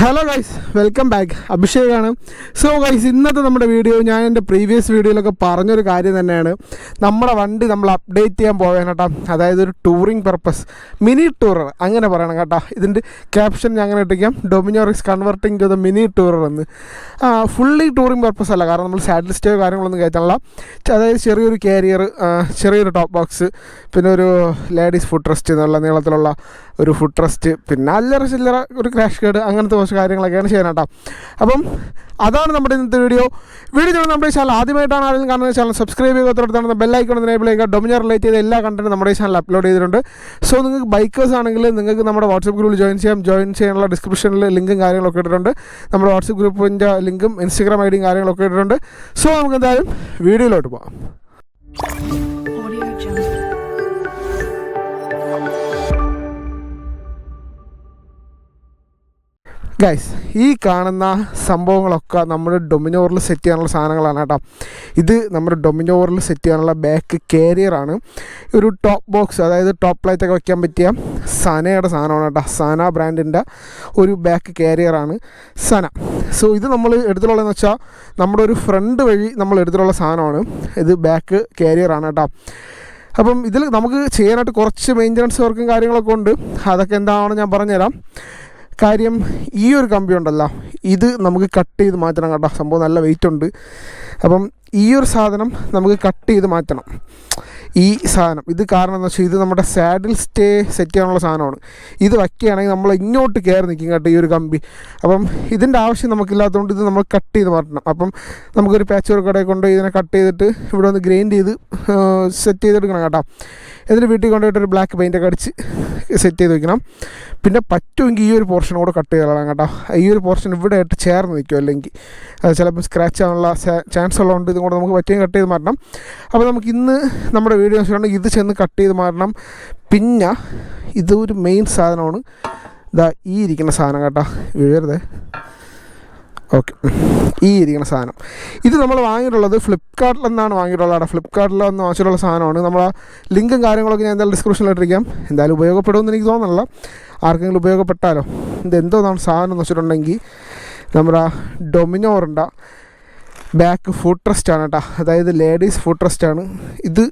Hello guys welcome back അഭിഷേകാണ് so guys ഇന്നത്തെ നമ്മുടെ വീഡിയോ ഞാൻ എന്റെ പ്രീവിയസ് വീഡിയോയിലൊക്കെ പറഞ്ഞൊരു കാര്യം തന്നെയാണ്. നമ്മുടെ വണ്ടി നമ്മൾ അപ്ഡേറ്റ് ചെയ്യാൻ പോവുകയാണ് കേട്ടോ. അതായത് ഒരു ടൂറിങ് പർപ്പസ് മിനി ടൂറർ അങ്ങനെ പറയണം കേട്ടോ. ഇതിന്റെ ക്യാപ്ഷൻ ഞാൻ അങ്ങനെ ഇട്ടിരിക്കാം. ഡൊമിനോറിക്സ് converting to the mini tourer എന്ന്. ഫുള്ളി ടൂറിങ് പർപ്പസ് അല്ല. കാരണം നമ്മൾ സാഡിൽ സ്റ്റേ കാര്യങ്ങളൊന്നും കയറ്റാനുള്ള അതായത് ചെറിയൊരു കാരിയർ ചെറിയൊരു ടോപ്പ് ബോക്സ് പിന്നെ ഒരു ലേഡീസ് ഫുഡ് ട്രസ്റ്റ് എന്നുള്ള നീളത്തിലുള്ള ഒരു ഫുഡ് ട്രസ്റ്റ് പിന്നെ അല്ലറ ചില്ലറ ഒരു ക്രാഷ് കേഡ് അങ്ങനത്തെ കുറച്ച് കാര്യങ്ങളൊക്കെയാണ് ചെയ്യാൻ കേട്ടോ. അപ്പം അതാണ് നമ്മുടെ ഇന്നത്തെ വീഡിയോ വീഡിയോ ചെയ്യുന്നത് നമ്മുടെ ചാനൽ ആദ്യമായിട്ടാണ് ആരെങ്കിലും കാണുന്ന ചാനൽ സബ്സ്ക്രൈബ് ചെയ്യുക തൊട്ടടുത്താണ് ബെല്ലൈക്കൺ എനേബിൾ ചെയ്യുക. ഡൊമിനർ റിലേറ്റ് ചെയ്ത എല്ലാ കണ്ടന്റും നമ്മുടെ ചാനൽ അപ്ലോഡ് ചെയ്തിട്ടുണ്ട്. സോ നിങ്ങൾക്ക് ബൈക്കേഴ്സ് ആണെങ്കിൽ നിങ്ങൾക്ക് നമ്മുടെ വാട്സപ്പ് ഗ്രൂപ്പിൽ ജോയിൻ ചെയ്യാം. ജോയിൻ ചെയ്യാനുള്ള ഡിസ്ക്രിപ്ഷനിൽ ലിങ്കും കാര്യങ്ങളൊക്കെ ഇട്ടിട്ടുണ്ട്. നമ്മുടെ വാട്സപ്പ് ഗ്രൂപ്പിന്റെ ലിങ്കും ഇൻസ്റ്റഗ്രാം ഐ ഡിയും കാര്യങ്ങളൊക്കെ ഇട്ടിട്ടുണ്ട്. സോ നമുക്ക് എന്തായാലും വീഡിയോയിലോട്ട് പോകാം. ഗൈസ് ഈ കാണുന്ന സംഭവങ്ങളൊക്കെ നമ്മുടെ ഡൊമിനോറിൽ സെറ്റ് ചെയ്യാനുള്ള സാധനങ്ങളാണ് കേട്ടോ. ഇത് നമ്മുടെ ഡൊമിനോറിൽ സെറ്റ് ചെയ്യാനുള്ള ബാക്ക് കാരിയറാണ് ഒരു ടോപ്പ് ബോക്സ് അതായത് ടോപ്പ് ലൈറ്റൊക്കെ വയ്ക്കാൻ പറ്റിയ സനയുടെ സാധനമാണ് കേട്ടോ. സന ബ്രാൻഡിന്റെ ഒരു ബാക്ക് കാരിയറാണ് സന. സോ ഇത് നമ്മൾ എടുത്തിട്ടുള്ളതെന്ന് വെച്ചാൽ നമ്മുടെ ഒരു ഫ്രണ്ട് വഴി നമ്മൾ എടുത്തിട്ടുള്ള സാധനമാണ്. ഇത് ബാക്ക് കാരിയറാണ് കേട്ടോ. അപ്പം ഇതിൽ നമുക്ക് ചെയ്യാനായിട്ട് കുറച്ച് മെയിന്റനൻസ് വർക്കും കാര്യങ്ങളൊക്കെ ഉണ്ട്. അതൊക്കെ എന്താണെന്ന് ഞാൻ പറഞ്ഞുതരാം. കാര്യം ഈ ഒരു കമ്പി ഉണ്ടല്ലോ ഇത് നമുക്ക് കട്ട് ചെയ്ത് മാറ്റണം കേട്ടോ. സംഭവം നല്ല വെയിറ്റ് ഉണ്ട്. അപ്പം ഈ ഒരു സാധനം നമുക്ക് കട്ട് ചെയ്ത് മാറ്റണം. ഈ സാധനം. ഇത് കാരണം എന്ന് വെച്ചാൽ ഇത് നമ്മുടെ സാഡിൽ സ്റ്റേ സെറ്റ് ചെയ്യാനുള്ള സാധനമാണ്. ഇത് വയ്ക്കുകയാണെങ്കിൽ നമ്മൾ ഇങ്ങോട്ട് കയറി നിൽക്കും കേട്ടോ ഈ ഒരു കമ്പി. അപ്പം ഇതിന്റെ ആവശ്യം നമുക്കില്ലാത്തതുകൊണ്ട് ഇത് നമ്മൾ കട്ട് ചെയ്ത് മാറ്റണം. അപ്പം നമുക്കൊരു പാച്ച് വർക്ക് കടയിൽ കൊണ്ട് ഇതിനെ കട്ട് ചെയ്തിട്ട് ഇവിടെ ഒന്ന് ഗ്രൈൻഡ് ചെയ്ത് സെറ്റ് ചെയ്തെടുക്കണം കേട്ടോ. എന്നിട്ട് വീട്ടിൽ കൊണ്ടുപോയിട്ട് ഒരു ബ്ലാക്ക് പെയിന്റൊക്കെ അടിച്ച് സെറ്റ് ചെയ്ത് വെക്കണം. പിന്നെ പറ്റുമെങ്കിൽ ഈ ഒരു പോർഷൻ കൂടെ കട്ട് ചെയ്തോളാം കേട്ടോ. ഈ ഒരു പോർഷൻ ഇവിടെ ആയിട്ട് ചേർന്ന് നിൽക്കും അല്ലെങ്കിൽ? ചിലപ്പോൾ സ്ക്രാച്ച് ആവാനുള്ള ചാൻസ് ഉള്ളതുകൊണ്ട് ഇതും കൂടെ നമുക്ക് പറ്റുമെങ്കിൽ കട്ട് ചെയ്ത് മാറ്റണം. അപ്പോൾ നമുക്ക് ഇന്ന് നമ്മുടെ വീഡിയോ വെച്ചിട്ടുണ്ടെങ്കിൽ ഇത് ചെന്ന് കട്ട് ചെയ്ത് മാറണം. പിന്നെ ഇതൊരു മെയിൻ സാധനമാണ്. ഇതാ ഈ ഇരിക്കുന്ന സാധനം കേട്ടോ. വീഴരുത് ഓക്കെ ഈ ഇരിക്കുന്ന സാധനം. ഇത് നമ്മൾ വാങ്ങിയിട്ടുള്ളത് ഫ്ലിപ്കാർട്ടിൽ നിന്നാണ് വാങ്ങിയിട്ടുള്ളത് അവിടെ ഫ്ലിപ്കാർട്ടിൽ നിന്ന് വാങ്ങിച്ചിട്ടുള്ള സാധനമാണ്. നമ്മൾ ലിങ്കും കാര്യങ്ങളൊക്കെ ഞാൻ എന്തായാലും ഡിസ്ക്രിപ്ഷനിൽ ഇട്ടിരിക്കാം. എന്തായാലും ഉപയോഗപ്പെടുമെന്ന് എനിക്ക് തോന്നുന്നില്ല. ആർക്കെങ്കിലും ഉപയോഗപ്പെട്ടാലോ? ഇത് എന്തോന്നാണ് സാധനം എന്ന് വെച്ചിട്ടുണ്ടെങ്കിൽ നമ്മുടെ ഡൊമിനോറിന്റെ ബാക്ക് ഫുഡ് ട്രസ്റ്റ് ആണ് കേട്ടോ. അതായത് ലേഡീസ് ഫുഡ് ട്രസ്റ്റ് ആണ്. ഇത്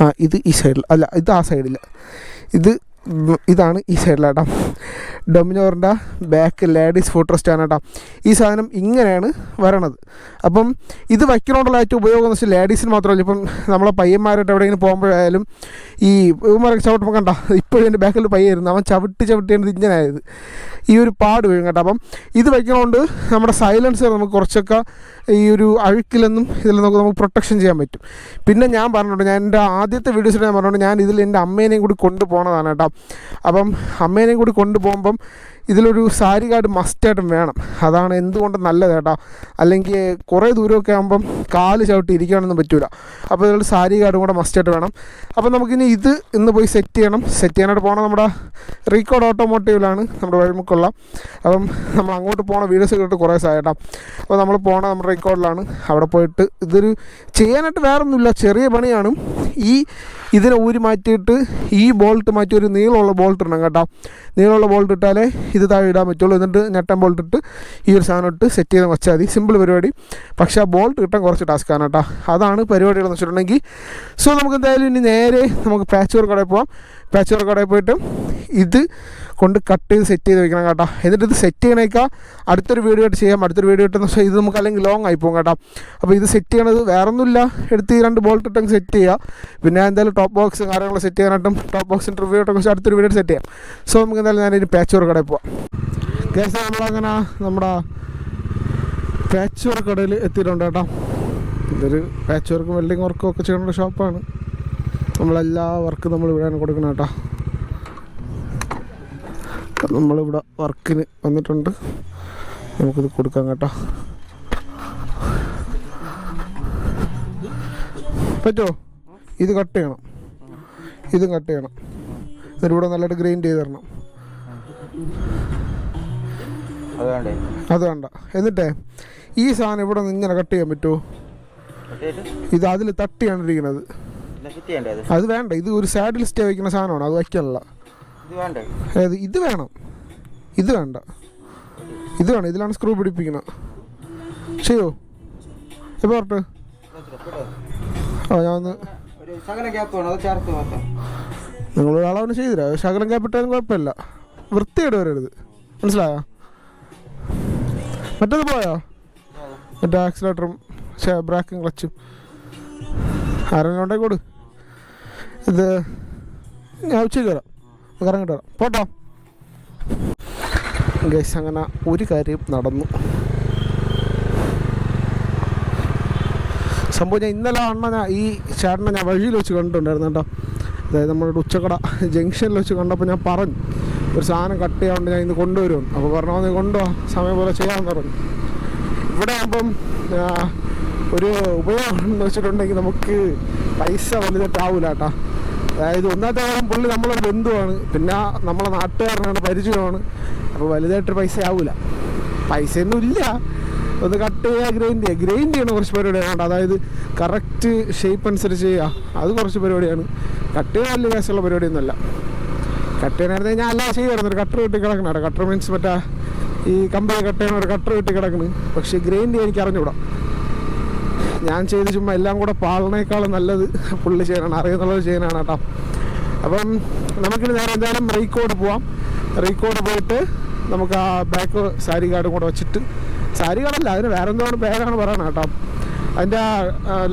ആ ഇത് ഈ സൈഡിൽ അല്ല ഇത് ആ സൈഡിൽ ഇത് ഇതാണ് ഈ സൈഡിലാട്ടോ ഡൊമിനോറിന്റെ ബാക്ക് ലേഡീസ് ഫുഡ് ട്രസ്റ്റ് ആണ് കേട്ടോ. ഈ സാധനം ഇങ്ങനെയാണ് വരണത്. അപ്പം ഇത് വയ്ക്കണോണ്ടുള്ള ഏറ്റവും ഉപയോഗം എന്ന് വെച്ചാൽ ലേഡീസിന് മാത്രമല്ല. ഇപ്പം നമ്മളെ പയ്യന്മാരായിട്ട് എവിടെയെങ്കിലും പോകുമ്പോഴായാലും ഈ ഇവന്മാരൊക്കെ ചവിട്ടുമ്പോൾ കണ്ട ഇപ്പോഴും എന്റെ ബാക്കിൽ പയ്യായിരുന്നു അവൻ ചവിട്ടി ചവിട്ടിയത് ഇങ്ങനെയായത് ഈ ഒരു പാട് വീഴും കേട്ടോ. അപ്പം ഇത് വയ്ക്കണോണ്ട് നമ്മുടെ സൈലൻസർ നമുക്ക് കുറച്ചൊക്കെ ഈ ഒരു അഴുക്കിലൊന്നും ഇതിൽ നമുക്ക് നമുക്ക് പ്രൊട്ടക്ഷൻ ചെയ്യാൻ പറ്റും. പിന്നെ ഞാൻ പറഞ്ഞിട്ടുണ്ട് ഞാൻ എന്റെ ആദ്യത്തെ വീഡിയോസിൽ ഞാൻ പറഞ്ഞിട്ടുണ്ട്. ഞാൻ ഇതിൽ എന്റെ അമ്മേനെയും കൂടി കൊണ്ടുപോകണതാണ് കേട്ടോ. അപ്പം അമ്മേനെയും കൂടി കൊണ്ടുപോകുമ്പം ഇതിലൊരു സാരി കാർഡ് മസ്റ്റായിട്ടും വേണം. അതാണ് എന്തുകൊണ്ട് നല്ലത് കേട്ടോ. അല്ലെങ്കിൽ കുറേ ദൂരമൊക്കെ ആകുമ്പം കാൽ ചവിട്ടി ഇരിക്കാനൊന്നും പറ്റില്ല അപ്പോൾ ഇതിലൊരു സാരി കാർഡും കൂടെ മസ്റ്റായിട്ട് വേണം. അപ്പോൾ നമുക്കിനി ഇത് ഇന്ന് പോയി സെറ്റ് ചെയ്യണം. സെറ്റ് ചെയ്യാനായിട്ട് പോകണം നമ്മുടെ റീകോഡ് ഓട്ടോമോട്ടീവിലാണ്. നമ്മുടെ വഴിമുക്കുള്ള. അപ്പം നമ്മൾ അങ്ങോട്ട് പോകണ വീഡിയോസ് കേട്ട് കുറേ സായട്ടാ. അപ്പോൾ നമ്മൾ പോകണ നമ്മുടെ റീകോഡിലാണ്. അവിടെ പോയിട്ട് ഇതൊരു ചെയ്യാനായിട്ട് വേറൊന്നുമില്ല. ചെറിയ പണിയാണ്. ഈ ഇതിനെ ഊരി മാറ്റിയിട്ട് ഈ ബോൾട്ട് മാറ്റി ഒരു നീളമുള്ള ബോൾട്ട് ഇടണം കേട്ടോ. നീളമുള്ള ബോൾട്ട് ഇട്ടാലേ ഇത് താഴെ ഇടാൻ പറ്റുള്ളൂ. എന്നിട്ട് ഞെട്ടൻ ബോൾട്ട് ഇട്ട് ഈ ഒരു സാധനം ഇട്ട് സെറ്റ് ചെയ്ത് വെച്ചാൽ മതി. സിമ്പിൾ പരിപാടി. പക്ഷേ ആ ബോൾട്ട് കിട്ടാൻ കുറച്ച് ടാസ്ക് ആണ് കേട്ടോ. അതാണ് പരിപാടികളെന്ന് വെച്ചിട്ടുണ്ടെങ്കിൽ. സോ നമുക്ക് എന്തായാലും ഇനി നേരെ നമുക്ക് പാച്ച് വർക്ക് കടയിൽ പോവാം. പാച്ച് വർക്ക് കടയിൽ പോയിട്ട് ഇത് കൊണ്ട് കട്ട് ചെയ്ത് സെറ്റ് ചെയ്ത് വെക്കണം കേട്ടോ. എന്നിട്ട് ഇത് സെറ്റ് ചെയ്യണേക്കാൾ അടുത്തൊരു വീഡിയോ ആയിട്ട് ചെയ്യാം. അടുത്തൊരു വീഡിയോ ഇട്ടെന്ന് വെച്ചാൽ ഇത് നമുക്ക് അല്ലെങ്കിൽ ലോങ് ആയി പോകും കേട്ടോ. അപ്പോൾ ഇത് സെറ്റ് ചെയ്യണത് വേറെ ഒന്നുമില്ല എടുത്ത് ഈ രണ്ട് ബോൾട്ട് ഇട്ടങ്ങ് സെറ്റ് ചെയ്യുക പിന്നെ എന്തായാലും ടോപ്പ് ബോക്സ് കാര്യങ്ങൾ സെറ്റ് ചെയ്യാനായിട്ടും ടോപ്പ് ബോക്സ് റിവ്യൂ ആയിട്ടൊക്കെ വെച്ചാൽ അടുത്തൊരു വീഡിയോ സെറ്റ് ചെയ്യാം. സോ നമുക്ക് എന്തായാലും ഞാനൊരു പാച്ച് വർക്ക് കടയിൽ പോവാം. കേസ് നമ്മളങ്ങനെ നമ്മുടെ പാച്ച് വർക്ക് കടയിൽ എത്തിയിട്ടുണ്ട് കേട്ടോ. ഇതൊരു പാച്ച് വർക്കും വെൽഡിങ് വർക്കും ഒക്കെ ചെയ്യുന്ന ഷോപ്പാണ് നമ്മളെല്ലാ വർക്കും നമ്മൾ ഇവിടെയാണ് കൊടുക്കുന്നത് കേട്ടോ. നമ്മളിവിടെ വർക്കിന് വന്നിട്ടുണ്ട്. നമുക്കിത് കൊടുക്കാം കേട്ടോ. പറ്റുമോ? ഇത് കട്ട് ചെയ്യണം. ഇതും കട്ട് ചെയ്യണം. എന്നിട്ട് ഇവിടെ നല്ലതായിട്ട് ഗ്രൈൻഡ് ചെയ്ത് തരണം. അത് വേണ്ടേ? എന്നിട്ടേ ഈ സാധനം ഇവിടെ നിന്ന് ഇങ്ങനെ കട്ട് ചെയ്യാൻ പറ്റുമോ? ഇത് അതിൽ തട്ടിയാണ് ഇരിക്കുന്നത്. അത്? വേണ്ട. ഇത് ഒരു സാഡിൽ സ്റ്റേ വയ്ക്കുന്ന സാധനമാണ്. അത് വയ്ക്കാനുള്ള. അതായത് ഇത് വേണം. ഇത് വേണ്ട. ഇത് വേണം. ഇതിലാണ് സ്ക്രൂ പിടിപ്പിക്കുന്നത് ചെയ്യോ? എപ്പോൾ പറഞ്ഞിട്ട് ആ ഞാൻ ഒന്ന് ഒരാളവന് ചെയ്തില്ല ശകലം ക്യാപിറ്റാലും കുഴപ്പമില്ല. വൃത്തിയായിട്ട് വരരുത്. മനസ്സിലായോ? മറ്റേത് പോയോ? മറ്റേ ആക്സിലേറ്ററും ബ്രാക്കും ക്ലച്ചും ആരെങ്കിലും കൊണ്ടേ കൊടു. ഇത് ഞാൻ ഉച്ചയ്ക്ക് വരാം കറങ്ങിട്ട് വരാം. പോട്ടോ. ഗൈസ് അങ്ങനെ ഒരു കാര്യം നടന്നു. സംഭവം ഞാൻ ഇന്നലെ അണ്ണ ഞാൻ ഈ ചേട്ടനെ ഞാൻ വഴിയിൽ വെച്ച് കണ്ടിട്ടുണ്ടായിരുന്നു കേട്ടോ. അതായത് നമ്മളുടെ ഉച്ചക്കട ജംഗ്ഷനിൽ വെച്ച് കണ്ടപ്പോൾ ഞാൻ പറഞ്ഞു ഒരു സാധനം കട്ട് ചെയ്യാണ്ട് ഞാൻ ഇന്ന് കൊണ്ടുവരും. അപ്പോൾ പറഞ്ഞാൽ നീ കൊണ്ടുപോകാം സമയം പോലെ ചെയ്യാമെന്ന് പറഞ്ഞു. ഇവിടെ ആകുമ്പം ഒരു ഉപയോഗം എന്ന് വെച്ചിട്ടുണ്ടെങ്കിൽ നമുക്ക് പൈസ വലുതായിട്ടാവില്ല കേട്ടോ. അതായത് ഒന്നാമത്തെ കാര്യം പുള്ളി നമ്മളൊരു ബന്ധുവാണ്. പിന്നെ നമ്മളെ നാട്ടുകാരനാണ് പരിചയമാണ്. അപ്പോൾ വലുതായിട്ട് പൈസ ആവില്ല പൈസയൊന്നും ഇല്ല. ഒന്ന് കട്ട് ചെയ്യുക ഗ്രൈൻഡ് ചെയ്യുക ഗ്രൈൻഡ് ചെയ്യണം കുറച്ച് പരിപാടിയാണ് അതായത് കറക്റ്റ് ഷേപ്പ് അനുസരിച്ച് ചെയ്യുക അത് കുറച്ച് പരിപാടിയാണ്. കട്ട് ചെയ്യാൻ വലിയ കാശുള്ള പരിപാടിയൊന്നുമല്ല. കട്ട് ചെയ്യാനായിരുന്നു ഞാൻ എല്ലാം ചെയ്യുമായിരുന്നു. ഒരു കട്ടർ കിട്ടി കിടക്കണം കട്ടർ മീൻസ് മറ്റേ ഈ കമ്പനി കട്ട് ചെയ്യണ ഒരു കട്ടർ കിട്ടി കിടക്കുന്നു പക്ഷേ ഗ്രൈൻഡ് ചെയ്യാൻ എനിക്ക് അറിഞ്ഞുകൂടാ. ഞാൻ ചെയ്ത് ചുമ്മാ എല്ലാം കൂടെ പാളിനേക്കാളും നല്ലത് പുള്ളി ചെയ്യാനാണ് അറിയുന്നുള്ളത് ചെയ്യാനാണ് കേട്ടോ. അപ്പം നമുക്കിനി നേരെ എന്തായാലും റീക്കോഡ് പോവാം. റീക്കോഡ് പോയിട്ട് നമുക്ക് ആ ബാക്ക് സാരി കാർഡും കൂടെ വെച്ചിട്ട് സാരി കാർഡല്ല അതിന് വേറെ എന്തോ പേരാണ് പറയണം കേട്ടോ. അതിന്റെ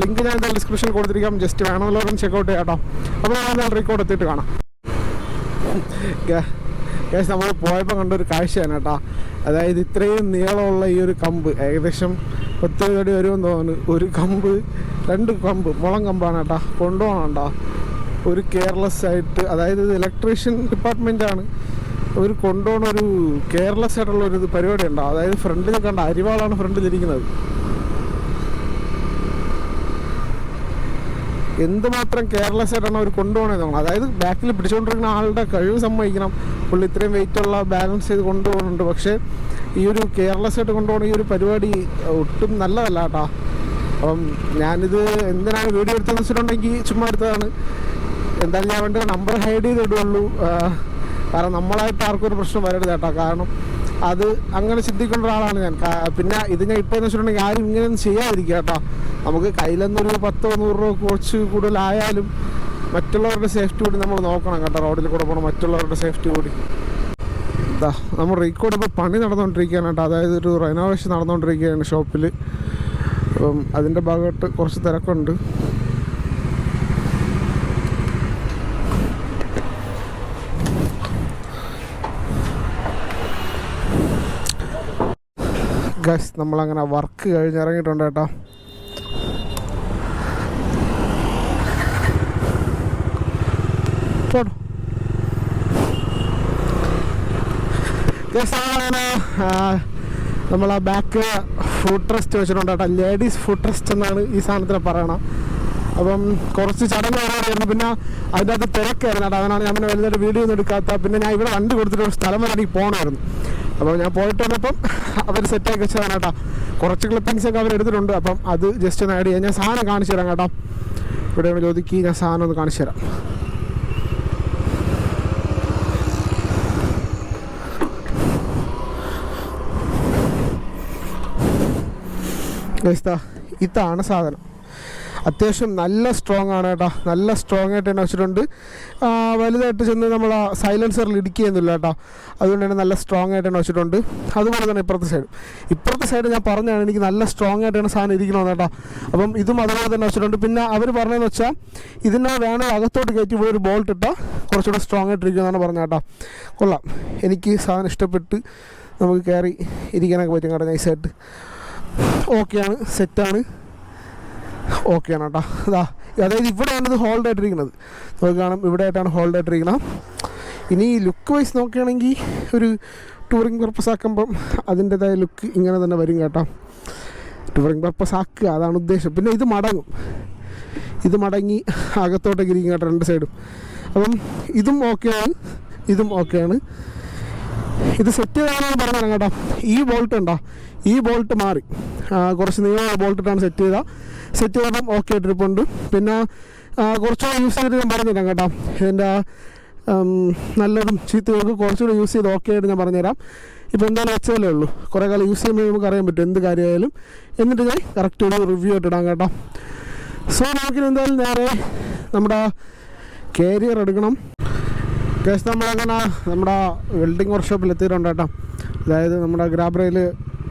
ലിങ്ക് ഞാൻ എന്തായാലും ഡിസ്ക്രിപ്ഷനിൽ കൊടുത്തിരിക്കാം ജസ്റ്റ് വേണമെന്നുള്ളവരും ചെക്കൗട്ട് ചെയ്യാം കേട്ടോ. അപ്പോൾ ഞാൻ റീകോഡ് എത്തിയിട്ട് കാണാം. കേസ് നമ്മൾ പോയപ്പോൾ കണ്ടൊരു കാഴ്ചയാണ് കേട്ടോ. അതായത് ഇത്രയും നീളമുള്ള ഈ ഒരു കമ്പ് ഏകദേശം പത്ത് കടി വരുമെന്ന് തോന്നുന്നു. ഒരു കമ്പ് രണ്ട് കമ്പ്. മുളം കമ്പാണ് കേട്ടാ. കൊണ്ടുപോകണം ഒരു കെയർലെസ് ആയിട്ട് അതായത് ഇത് ഇലക്ട്രീഷ്യൻ ആണ്. ഒരു കൊണ്ടുപോകണ ഒരു കെയർലെസ് ആയിട്ടുള്ള ഒരു പരിപാടി ഉണ്ടാവും അതായത് ഫ്രണ്ടിൽ കണ്ട അരിവാളാണ് ഫ്രണ്ടിലിരിക്കുന്നത് എന്തുമാത്രം കെയർലെസ് ആയിട്ടാണ് അവർ കൊണ്ടുപോകണത് നമ്മൾ അതായത് ബാക്കിൽ പിടിച്ചുകൊണ്ടിരിക്കുന്ന ആളുടെ കഴിവ് സമ്മതിക്കണം. പുള്ളി ഇത്രയും വെയിറ്റ് ഉള്ള ബാലൻസ് ചെയ്ത് കൊണ്ടുപോകുന്നുണ്ട്. പക്ഷേ ഈ ഒരു കെയർലെസ് ആയിട്ട് കൊണ്ടുപോകുന്ന ഈ ഒരു പരിപാടി ഒട്ടും നല്ലതല്ല കേട്ടോ. അപ്പം ഞാനിത് എന്തിനാണ് വീഡിയോ എടുത്തതെന്ന് വെച്ചിട്ടുണ്ടെങ്കിൽ ചുമ്മാ എടുത്തതാണ്. എന്തായാലും ഞാൻ വേണ്ട നമ്പർ ഹൈഡ് ചെയ്ത് ഇടുള്ളൂ. കാരണം നമ്മളായിട്ട് ആർക്കും ഒരു പ്രശ്നം വരരുത് കേട്ടോ. കാരണം അത് അങ്ങനെ ചിന്തിക്കേണ്ട ഒരാളാണ് ഞാൻ. പിന്നെ ഇത് ഞാൻ ഇപ്പോഴെന്ന് വെച്ചിട്ടുണ്ടെങ്കിൽ ആരും ഇങ്ങനെയൊന്നും ചെയ്യാതിരിക്കുക കേട്ടോ. നമുക്ക് കയ്യിലൊന്നൊരു പത്തോ നൂറ് രൂപ കുറച്ച് കൂടുതലായാലും മറ്റുള്ളവരുടെ സേഫ്റ്റി കൂടി നമ്മൾ നോക്കണം കേട്ടോ. റോഡിൽ കൂടെ പോകണം മറ്റുള്ളവരുടെ സേഫ്റ്റി കൂടി. എന്താ നമ്മൾ റീക്കോഡ് ഇപ്പോൾ പണി നടന്നുകൊണ്ടിരിക്കുകയാണ് കേട്ടോ. അതായത് ഒരു റെനോവേഷൻ നടന്നുകൊണ്ടിരിക്കുകയാണ് ഷോപ്പിൽ അപ്പം അതിന്റെ ഭാഗമായിട്ട് കുറച്ച് തിരക്കുണ്ട്. ഗസ് നമ്മളങ്ങനെ വർക്ക് കഴിഞ്ഞിറങ്ങിയിട്ടുണ്ട് കേട്ടോ. പോടോ. ഗസ് അങ്ങനെ നമ്മൾ ആ ബാക്ക് ഫുഡ് ട്രസ്റ്റ് വെച്ചിട്ടുണ്ട് കേട്ടോ. ലേഡീസ് ഫുഡ് ട്രസ്റ്റ് എന്നാണ് ഈ സാധനത്തിന് പറയണം അപ്പം കുറച്ച് ചടങ്ങ് വരാനായിരുന്നു പിന്നെ അതിന്റെ അകത്ത് തിരക്കായിരുന്നു കേട്ടോ. അവനാണ് ഞാൻ പിന്നെ വലുതായിട്ട് വീഡിയോ ഒന്നും എടുക്കാത്ത പിന്നെ ഞാൻ ഇവിടെ വണ്ടി കൊടുത്തിട്ട് ഒരു സ്ഥലം വരെ പോകണമായിരുന്നു. അപ്പോൾ ഞാൻ പോയിട്ട് വന്നപ്പം അവർ സെറ്റാക്കി വെച്ചതാണ് കേട്ടോ. കുറച്ച് ക്ലിപ്പിങ്സ് ഒക്കെ അവർ എടുത്തിട്ടുണ്ട്. അപ്പം അത് ജസ്റ്റ് ഒന്ന് ആഡ് ചെയ്യാം. ഞാൻ സാധനം കാണിച്ചു തരാം കേട്ടോ. ഇവിടെ ജ്യോതിക്ക് ഞാൻ സാധനം ഒന്ന് കാണിച്ചു തരാം. ഇതാണ് സാധനം. അത്യാവശ്യം നല്ല സ്ട്രോങ് ആണ് കേട്ടോ. നല്ല സ്ട്രോങ് ആയിട്ട് തന്നെ വെച്ചിട്ടുണ്ട്. വലുതായിട്ട് ചെന്ന് നമ്മൾ ആ സൈലൻസറിൽ ഇടിക്കുകയൊന്നുമില്ല കേട്ടോ. അതുകൊണ്ട് തന്നെ നല്ല സ്ട്രോങ് ആയിട്ട് തന്നെ വെച്ചിട്ടുണ്ട്. അതുപോലെ തന്നെ ഇപ്പുറത്തെ സൈഡ് ഇപ്പുറത്തെ സൈഡ് ഞാൻ പറഞ്ഞാണ് എനിക്ക് നല്ല സ്ട്രോങ് ആയിട്ടാണ് സാധനം ഇരിക്കണമെന്ന് കേട്ടോ. അപ്പം ഇതും അതുപോലെ തന്നെ വെച്ചിട്ടുണ്ട്. പിന്നെ അവർ പറഞ്ഞതെന്ന് വെച്ചാൽ ഇതിനെ വേണം അകത്തോട്ട് കയറ്റി പോയി ഒരു ബോൾട്ട് ഇട്ടാൽ കുറച്ചുകൂടെ സ്ട്രോങ് ആയിട്ടിരിക്കുമെന്നാണ് പറഞ്ഞത് കേട്ടോ. കൊള്ളാം. എനിക്ക് സാധനം ഇഷ്ടപ്പെട്ട് നമുക്ക് കയറി ഇരിക്കാനൊക്കെ പറ്റും കേട്ടോ നൈസായിട്ട് ഓക്കെയാണ് സെറ്റാണ് ഓക്കെയാണ് കേട്ടോ അതാ അതായത് ഇവിടെയാണ് ഇത് ഹോൾഡ് ആയിട്ടിരിക്കുന്നത്. നമുക്ക് കാണാം ഇവിടെ ആയിട്ടാണ് ഹോൾഡ് ആയിട്ടിരിക്കുന്നത്. ഇനി ലുക്ക് വൈസ് നോക്കുകയാണെങ്കിൽ ഒരു ടൂറിങ് പർപ്പസ് ആക്കുമ്പം അതിന്റെതായ ലുക്ക് ഇങ്ങനെ തന്നെ വരും കേട്ടോ. ടൂറിങ് പർപ്പസ് ആക്കുക അതാണ് ഉദ്ദേശം. പിന്നെ ഇത് മടങ്ങും. ഇത് മടങ്ങി അകത്തോട്ടേക്ക് ഇരിക്കും കേട്ടോ രണ്ട് സൈഡും അപ്പം ഇതും ഓക്കെയാണ് ഇതും ഓക്കെയാണ് ഇത് സെറ്റ് ചെയ്താണെന്ന് തരാം കേട്ടോ. ഈ ബോൾട്ട് ഉണ്ടോ? ഈ ബോൾട്ട് മാറി. കുറച്ച് നീളമുള്ള ബോൾട്ടിട്ടാണ് സെറ്റ് ചെയ്ത സെറ്റ് ചെയ്തപ്പം ഓക്കെ ട്രിപ്പുണ്ട് പിന്നെ കുറച്ചുകൂടെ യൂസ് ചെയ്തിട്ട് ഞാൻ പറഞ്ഞുതരാം കേട്ടോ. ഇതിന്റെ നല്ലതും ചീത്തയൊക്കെ കുറച്ചുകൂടെ യൂസ് ചെയ്ത് ഓക്കെ ആയിട്ട് ഞാൻ പറഞ്ഞുതരാം. ഇപ്പോൾ എന്തായാലും വെച്ചാലേ ഉള്ളൂ. കുറേ കാലം യൂസ് ചെയ്യുമ്പോൾ നമുക്ക് അറിയാൻ പറ്റും എന്ത് കാര്യമായാലും. എന്നിട്ട് ഞാൻ കറക്റ്റ് ഒരു റിവ്യൂ ആയിട്ട് ഇടാം കേട്ടോ. സോ നമുക്ക് എന്തായാലും നേരെ നമ്മുടെ കാരിയർ എടുക്കണം. കേസ് നമ്മളങ്ങനെ നമ്മുടെ വെൽഡിങ് വർക്ക്ഷോപ്പിൽ എത്തിയിട്ടുണ്ട് കേട്ടോ. അതായത് നമ്മുടെ ഗ്രാബ്രയിൽ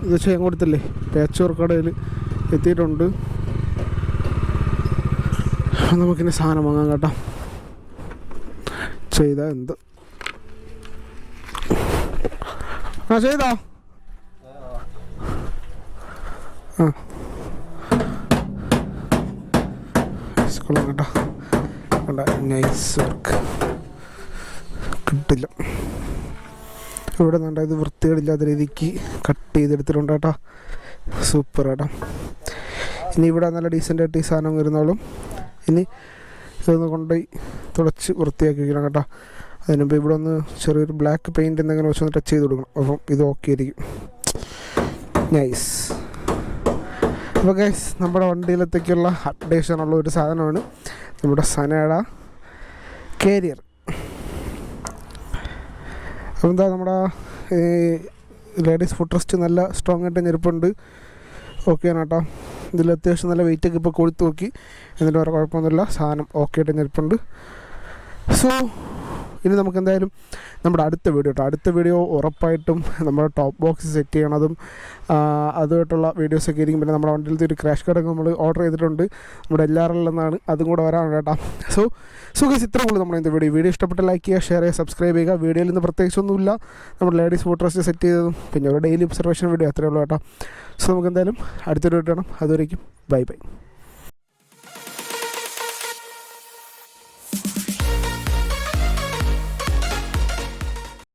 ഇത് ചെയ്യാൻ കൊടുത്തില്ലേ? പേച്ച് എത്തിയിട്ടുണ്ട്. നമുക്കിനി സാധനം വാങ്ങാൻ കേട്ടോ. ചെയ്ത എന്ത്? ആ ചെയ്തോ. ആ. കേട്ടോ. നൈസ് വർക്ക് കിട്ടില്ല. ഇവിടെ നിന്നുണ്ട് ഇത് വൃത്തികളില്ലാത്ത രീതിക്ക് കട്ട് ചെയ്തെടുത്തിട്ടുണ്ട് കേട്ടോ. സൂപ്പർ കേട്ടോ ഇനി ഇവിടെ നല്ല ഡീസന്റ് ആയിട്ട് ഈ സാധനം വരുന്നോളും. ഇനി ഇതൊന്ന് കൊണ്ടുപോയി തുടച്ച് വൃത്തിയാക്കി വയ്ക്കണം കേട്ടോ. അതിനുമ്പോൾ ഇവിടെ ഒന്ന് ചെറിയൊരു ബ്ലാക്ക് പെയിന്റ് എന്തെങ്കിലും വെച്ചൊന്ന് ടച്ച് ചെയ്ത് കൊടുക്കണം. അപ്പം ഇത് ഓക്കെ ആയിരിക്കും. നൈസ് അപ്പോൾ ഗൈസ് നമ്മുടെ വണ്ടിയിലത്തേക്കുള്ള അപ്ഡേഷൻ ഉള്ള ഒരു സാധനമാണ്. നമ്മുടെ സനേഡ കാരിയർ എന്താ നമ്മുടെ ലേഡീസ് ഫുഡ് ട്രസ്റ്റ് നല്ല സ്ട്രോങ് ആയിട്ട് ഞെരുപ്പുണ്ട്. ഓക്കെ ആണ് കേട്ടോ. ഇതിൽ അത്യാവശ്യം നല്ല വെയിറ്റ് ഒക്കെ ഇപ്പോൾ കൊടുത്തു നോക്കി. എന്നിട്ട് വേറെ കുഴപ്പമൊന്നുമില്ല. സാധനം ഓക്കെ ആയിട്ട് ഞെരുപ്പുണ്ട്. സോ ഇനി നമുക്ക് എന്തായാലും നമ്മുടെ അടുത്ത വീഡിയോ കേട്ടോ അടുത്ത വീഡിയോ ഉറപ്പായിട്ടും നമ്മുടെ ടോപ്പ് ബോക്സ് സെറ്റ് ചെയ്യണതും അതുമായിട്ടുള്ള വീഡിയോസൊക്കെ ആയിരിക്കും. പിന്നെ നമ്മുടെ വണ്ടിയിലത്തെ ഒരു ക്രാഷ് കാർഡൊക്കെ നമ്മൾ ഓർഡർ ചെയ്തിട്ടുണ്ട്. നമ്മുടെ എല്ലാവരിൽ നിന്നാണ് അതും കൂടെ വരാണ് കേട്ടോ. സോ സോ ഗൈസ് ഇത്രയും ഉള്ളൂ നമ്മുടെ വീഡിയോ വീഡിയോ ഇഷ്ടപ്പെട്ട ലൈക്ക് ചെയ്യുക ഷെയർ ചെയ്യുക സബ്സ്ക്രൈബ് ചെയ്യുക. വീഡിയോയിൽ നിന്ന് പ്രത്യേകിച്ചൊന്നുമില്ല. നമ്മുടെ ലേഡീസ് ഫോട്ടോസ് സെറ്റ് ചെയ്തതും പിന്നെ ഒരു ഡെയിലി ഒബ്സർവേഷൻ വീഡിയോ അത്രയേ ഉള്ളൂ കേട്ടോ. സോ നമുക്ക് എന്തായാലും അടുത്തൊരു കാണാം. അതുവരേക്കും ബൈ ബൈ